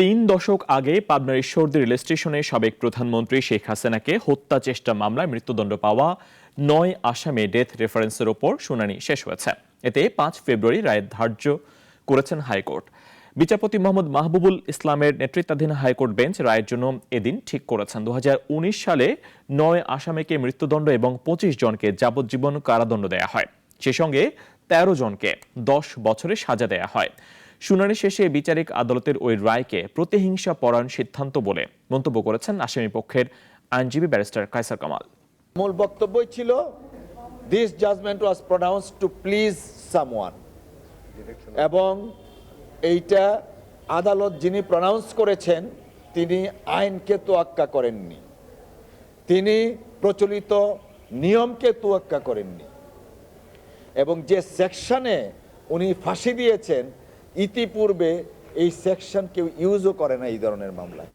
তিন দশক আগে পাবনার ঈশ্বরদী রেল স্টেশনে সাবেক প্রধানমন্ত্রী শেখ হাসিনাকে হত্যা চেষ্টা মামলায় মৃত্যুদণ্ড পাওয়া নয় আসামে ডেথ রেফারেন্সের ওপর শুনানি শেষ হয়েছে। এতে পাঁচ ফেব্রুয়ারি রায় ধার্য করেছেন হাইকোর্ট। বিচারপতি মোহাম্মদ মাহবুবুল ইসলামের নেতৃত্বাধীন হাইকোর্ট বেঞ্চ রায়ের জন্য এদিন ঠিক করেছেন। দু হাজার উনিশ সালে নয় আসামিকে মৃত্যুদণ্ড এবং পঁচিশ জনকে যাবজ্জীবন কারাদণ্ড দেয়া হয়। সে সঙ্গে তেরো জনকে দশ বছরে সাজা দেয়া হয়। শুনানি শেষে বিচারিক আদালতের ওই রায়কে প্রতিহিংসা পরায়ণ সিদ্ধান্ত বলে মন্তব্য করেছেন আসামি পক্ষের আইনজীবী ব্যারিস্টার কায়সার কামাল। মূল বক্তব্যই ছিল this judgement was pronounce to please someone এবং এইটা আদালত যিনি প্রনাউন্স করেছেন, তিনি আইনকে তোয়াক্কা করেননি। তিনি প্রচলিত নিয়মকে তোয়াক্কা করেননি। এবং যে সেকশনে উনি ফাঁসি দিয়েছেন ইতিপূর্বে এই সেকশন কেউ ইউজও করে না এই ধরনের মামলায়।